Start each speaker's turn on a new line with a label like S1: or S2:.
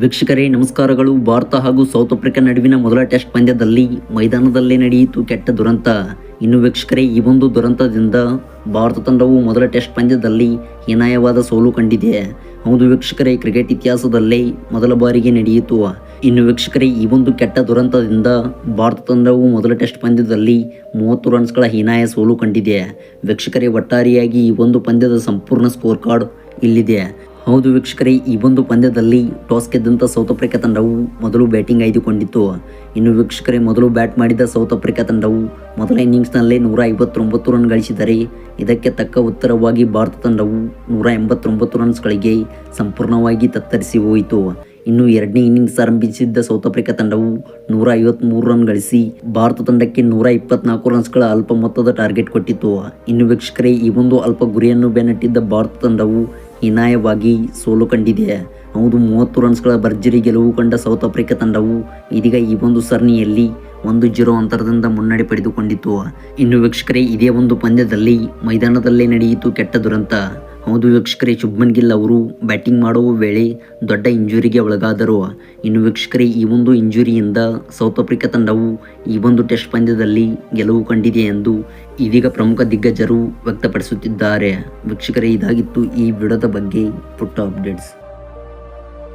S1: ವೀಕ್ಷಕರೇ, ನಮಸ್ಕಾರಗಳು. ಭಾರತ ಹಾಗೂ ಸೌತ್ ಆಫ್ರಿಕಾ ನಡುವಿನ ಮೊದಲ ಟೆಸ್ಟ್ ಪಂದ್ಯದಲ್ಲಿ ಮೈದಾನದಲ್ಲೇ ನಡೆಯಿತು ಕೆಟ್ಟ ದುರಂತ. ಇನ್ನು ವೀಕ್ಷಕರೇ, ಈ ಒಂದು ದುರಂತದಿಂದ ಭಾರತ ತಂಡವು ಮೊದಲ ಟೆಸ್ಟ್ ಪಂದ್ಯದಲ್ಲಿ ಹೀನಾಯವಾದ ಸೋಲು ಕಂಡಿದೆ. ಹೌದು ವೀಕ್ಷಕರೇ, ಕ್ರಿಕೆಟ್ ಇತಿಹಾಸದಲ್ಲೇ ಮೊದಲ ಬಾರಿಗೆ ನಡೆಯಿತು. ಇನ್ನು ವೀಕ್ಷಕರೇ, ಈ ಒಂದು ಕೆಟ್ಟ ದುರಂತದಿಂದ ಭಾರತ ತಂಡವು ಮೊದಲ ಟೆಸ್ಟ್ ಪಂದ್ಯದಲ್ಲಿ ಮೂವತ್ತು ರನ್ಸ್ಗಳ ಹೀನಾಯ ಸೋಲು ಕಂಡಿದೆ. ವೀಕ್ಷಕರೇ, ಒಟ್ಟಾರೆಯಾಗಿ ಈ ಒಂದು ಪಂದ್ಯದ ಸಂಪೂರ್ಣ ಸ್ಕೋರ್ ಕಾರ್ಡ್ ಇಲ್ಲಿದೆ. ಹೌದು ವೀಕ್ಷಕರೇ, ಈ ಒಂದು ಪಂದ್ಯದಲ್ಲಿ ಟಾಸ್ ಗೆದ್ದಂಥ ಸೌತ್ ಆಫ್ರಿಕಾ ತಂಡವು ಮೊದಲು ಬ್ಯಾಟಿಂಗ್ ಆಯ್ದುಕೊಂಡಿತ್ತು. ಇನ್ನು ವೀಕ್ಷಕರೇ, ಮೊದಲು ಬ್ಯಾಟ್ ಮಾಡಿದ ಸೌತ್ ಆಫ್ರಿಕಾ ತಂಡವು ಮೊದಲ ಇನ್ನಿಂಗ್ಸ್ನಲ್ಲೇ ನೂರ ಐವತ್ತೊಂಬತ್ತು ರನ್ ಗಳಿಸಿದರೆ, ಇದಕ್ಕೆ ತಕ್ಕ ಉತ್ತರವಾಗಿ ಭಾರತ ತಂಡವು ನೂರ ಎಂಬತ್ತೊಂಬತ್ತು ರನ್ಸ್ಗಳಿಗೆ ಸಂಪೂರ್ಣವಾಗಿ ತತ್ತರಿಸಿ ಹೋಯಿತು. ಇನ್ನು ಎರಡನೇ ಇನ್ನಿಂಗ್ಸ್ ಆರಂಭಿಸಿದ್ದ ಸೌತ್ ಆಫ್ರಿಕಾ ತಂಡವು ನೂರ ಐವತ್ಮೂರು ರನ್ ಗಳಿಸಿ, ಭಾರತ ತಂಡಕ್ಕೆ ನೂರ ಇಪ್ಪತ್ನಾಲ್ಕು ರನ್ಸ್ಗಳ ಅಲ್ಪ ಮೊತ್ತದ ಟಾರ್ಗೆಟ್ ಕೊಟ್ಟಿತ್ತು. ಇನ್ನು ವೀಕ್ಷಕರೇ, ಈ ಒಂದು ಅಲ್ಪ ಗುರಿಯನ್ನು ಬೆನ್ನಟ್ಟಿದ್ದ ಭಾರತ ತಂಡವು ಹೀನಾಯವಾಗಿ ಸೋಲು ಕಂಡಿದೆ. ಹೌದು, ಮೂವತ್ತು ರನ್ಸ್ಗಳ ಭರ್ಜರಿ ಗೆಲುವು ಕಂಡ ಸೌತ್ ಆಫ್ರಿಕಾ ತಂಡವು ಇದೀಗ ಈ ಒಂದು ಸರಣಿಯಲ್ಲಿ ಒಂದು ಜೀರೋ ಅಂತರದಿಂದ ಮುನ್ನಡೆ ಪಡೆದುಕೊಂಡಿತು. ಇನ್ನು ವೀಕ್ಷಕರೇ, ಇದೇ ಒಂದು ಪಂದ್ಯದಲ್ಲಿ ಮೈದಾನದಲ್ಲೇ ನಡೆಯಿತು ಕೆಟ್ಟ ದುರಂತ. ಹೌದು ವೀಕ್ಷಕರೇ ಶುಭ್ಮನ್ ಗಿಲ್ ಅವರು ಬ್ಯಾಟಿಂಗ್ ಮಾಡುವ ವೇಳೆ ದೊಡ್ಡ ಇಂಜುರಿಗೆ ಒಳಗಾದರು. ಇನ್ನು ವೀಕ್ಷಕರೇ, ಈ ಒಂದು ಇಂಜುರಿಯಿಂದ ಸೌತ್ ಆಫ್ರಿಕಾ ತಂಡವು ಈ ಒಂದು ಟೆಸ್ಟ್ ಪಂದ್ಯದಲ್ಲಿ ಗೆಲುವು ಕಂಡಿದೆ ಎಂದು ಇದೀಗ ಪ್ರಮುಖ ದಿಗ್ಗಜರು ವ್ಯಕ್ತಪಡಿಸುತ್ತಿದ್ದಾರೆ. ವೀಕ್ಷಕರೇ, ಇದಾಗಿತ್ತು ಈ ವಿಡದ ಬಗ್ಗೆ ಪುಟ್ಟ ಅಪ್ಡೇಟ್ಸ್.